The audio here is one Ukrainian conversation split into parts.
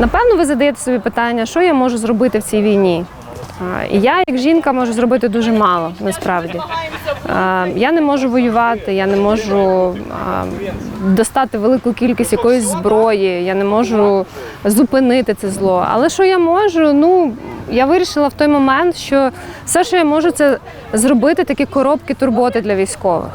Напевно, ви задаєте собі питання, що я можу зробити в цій війні. І я, як жінка, можу зробити дуже мало насправді. Я не можу воювати, я не можу достати велику кількість якоїсь зброї, я не можу зупинити це зло. Але що я можу? Ну я вирішила в той момент, що все, що я можу, це зробити такі коробки турботи для військових.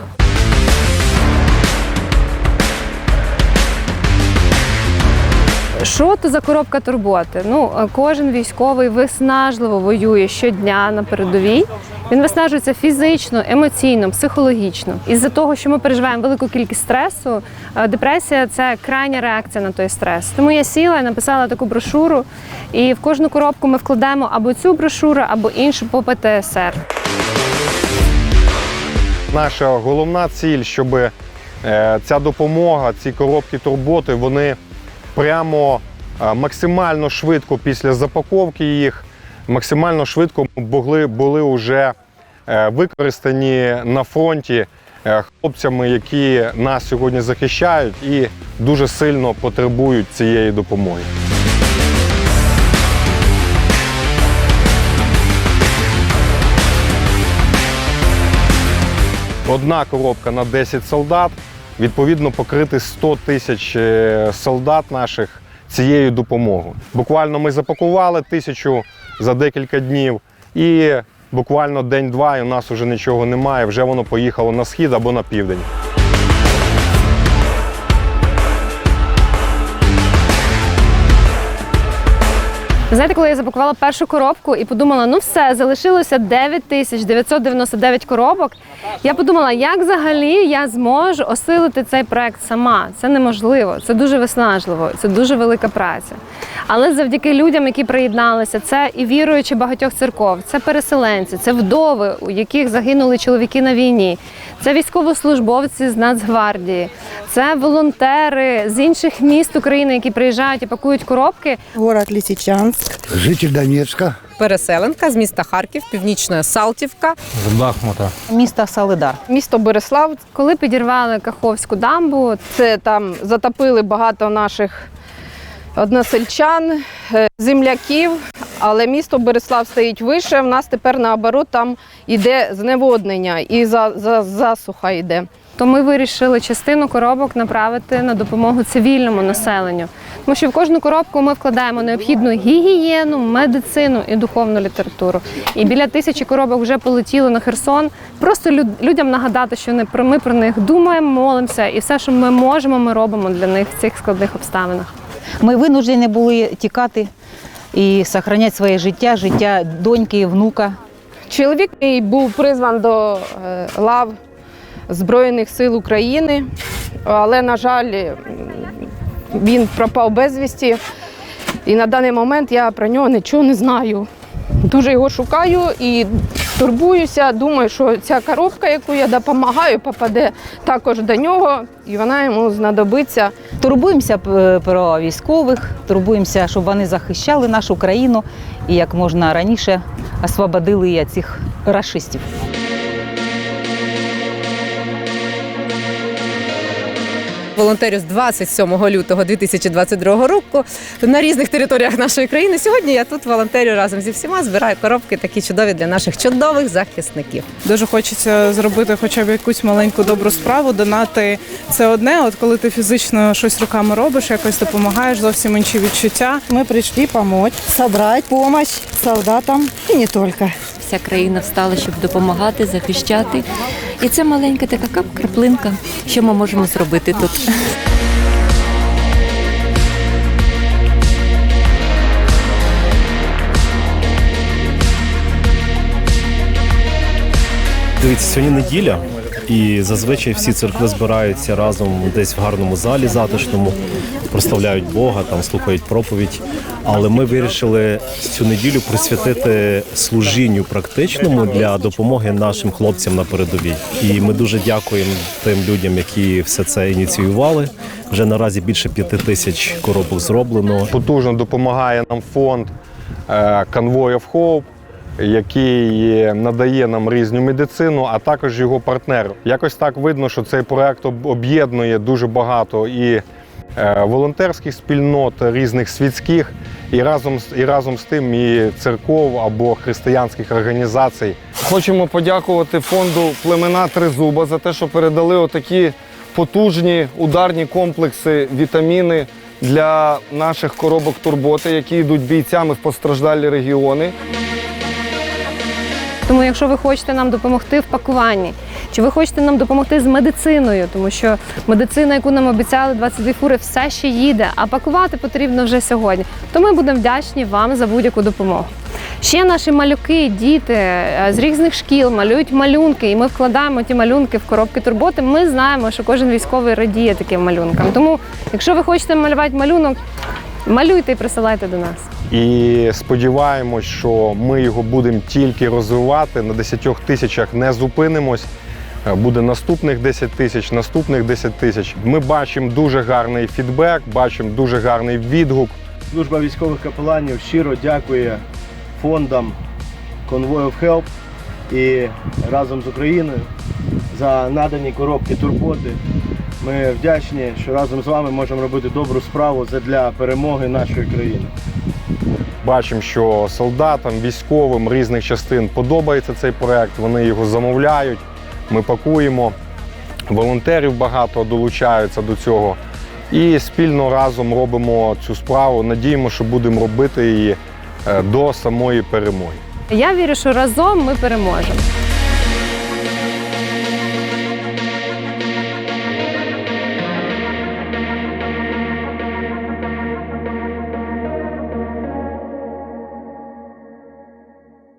Що то за коробка турботи? Ну, е, кожен військовий виснажливо воює щодня на передовій. Він виснажується фізично, емоційно, психологічно. Із-за того, що ми переживаємо велику кількість стресу, е, депресія це крайня реакція на той стрес. Тому я сіла і написала таку брошуру, і в кожну коробку ми вкладемо або цю брошуру, або іншу по ПТСР. Наша головна ціль, щоб е, ця допомога, ці коробки турботи, вони прямо е, максимально швидко після запаковки їх, максимально швидко були, були вже е, використані на фронті е, хлопцями, які нас сьогодні захищають і дуже сильно потребують цієї допомоги. Одна коробка на 10 солдат, відповідно, покрити 100 тисяч е, солдат наших цією допомогою. Буквально ми запакували тисячу за декілька днів, і буквально день-два, і у нас вже нічого немає. Вже воно поїхало на схід або на південь. Знаєте, коли я запакувала першу коробку і подумала, ну все, залишилося 9 тисяч 999 коробок. Я подумала, як взагалі я зможу осилити цей проект сама. Це неможливо, це дуже виснажливо, це дуже велика праця. Але завдяки людям, які приєдналися, це і віруючі багатьох церков, це переселенці, це вдови, у яких загинули чоловіки на війні, це військовослужбовці з Нацгвардії, це волонтери з інших міст України, які приїжджають і пакують коробки. Город Лисичанск. Житель Донецка. переселенка з міста Харків, північна Салтівка. з Бахмута. міста Солидар. Місто Береслав. Коли підірвали Каховську дамбу, Це там затопили багато наших односельчан, е, земляків. Але місто Береслав стоїть вище. В нас тепер наоборот там йде зневоднення і за, за, засуха йде. То ми вирішили частину коробок направити на допомогу цивільному населенню. Тому що в кожну коробку ми вкладаємо необхідну гігієну, медицину і духовну літературу. І біля тисячі коробок вже полетіло на Херсон. Просто люд- людям нагадати, що ми про них думаємо, молимося, і все, що ми можемо, ми робимо для них в цих складних обставинах. Ми винуждені були тікати і зберігати своє життя, життя доньки і внука. Чоловік був призван до е, лав Збройних сил України, але, на жаль, він пропав безвісті. І на даний момент я про нього нічого не знаю. Дуже його шукаю і турбуюся. Думаю, що ця коробка, яку я допомагаю, попаде також до нього, і вона йому знадобиться. Турбуємося е, про військових, турбуємося, щоб вони захищали нашу країну і як можна раніше освободили цих рашистів. Волонтерю з 27 лютого 2022 року на різних територіях нашої країни. Сьогодні я тут волонтерю разом зі всіма збираю коробки такі чудові для наших чудових захисників. Дуже хочеться зробити хоча б якусь маленьку добру справу. Донати це одне. От коли ти фізично щось руками робиш, якось допомагаєш, зовсім інші відчуття. Мы пришли помочь, собрать помощь солдатам и не только. Вся країна встала, щоб допомагати, захищати. І це маленька така краплинка, що ми можемо зробити тут. Дивіться, сьогодні неділя, і зазвичай всі церкви збираються разом десь в гарному залі затишному, прославляють Бога, там слухають проповідь. Але ми вирішили цю неділю присвятити служінню практичному для допомоги нашим хлопцям на передовій. І ми дуже дякуємо тим людям, які все це ініціювали. Вже наразі більше п'яти тисяч коробок зроблено. Потужно допомагає нам фонд е, Convoy Hope, який надає нам різну медицину, а також його партнер. Якось так видно, що цей проект об'єднує дуже багато і е, волонтерських спільнот, різних світських, і разом і разом з тим і церков або християнських організацій. Хочемо подякувати фонду Племена Тризуба за те, що передали отакі потужні ударні комплекси, вітаміни для наших коробок турботи, які йдуть бійцями в постраждалі регіони. Тому, якщо ви хочете нам допомогти в пакуванні, чи ви хочете нам допомогти з медициною, тому що медицина, яку нам обіцяли 22 фури, все ще їде, а пакувати потрібно вже сьогодні. То ми будемо вдячні вам за будь-яку допомогу. Ще наші малюки, діти е, з різних шкіл малюють малюнки, і ми вкладаємо ті малюнки в коробки турботи. Ми знаємо, що кожен військовий радіє таким малюнкам. Тому, якщо ви хочете малювати малюнок, малюйте і присилайте до нас. І сподіваємось, що ми його будемо тільки розвивати. На 10 тисячах не зупинимось. Е, Буде наступних 10 тисяч, наступних 10 тисяч. Ми бачимо дуже гарний фідбек, бачимо дуже гарний відгук. Служба військових капеланів щиро дякує фондам Convoy of Help і разом з Україною за надані коробки турботи. Ми вдячні, що разом з вами можемо робити добру справу для перемоги нашої країни. Бачимо, що солдатам, військовим різних частин подобається цей проект. Вони його замовляють. Ми пакуємо. Волонтерів багато долучаються до цього. І спільно разом робимо цю справу. Надіємо, що будемо робити її е, до самої перемоги. Я вірю, що разом ми переможемо.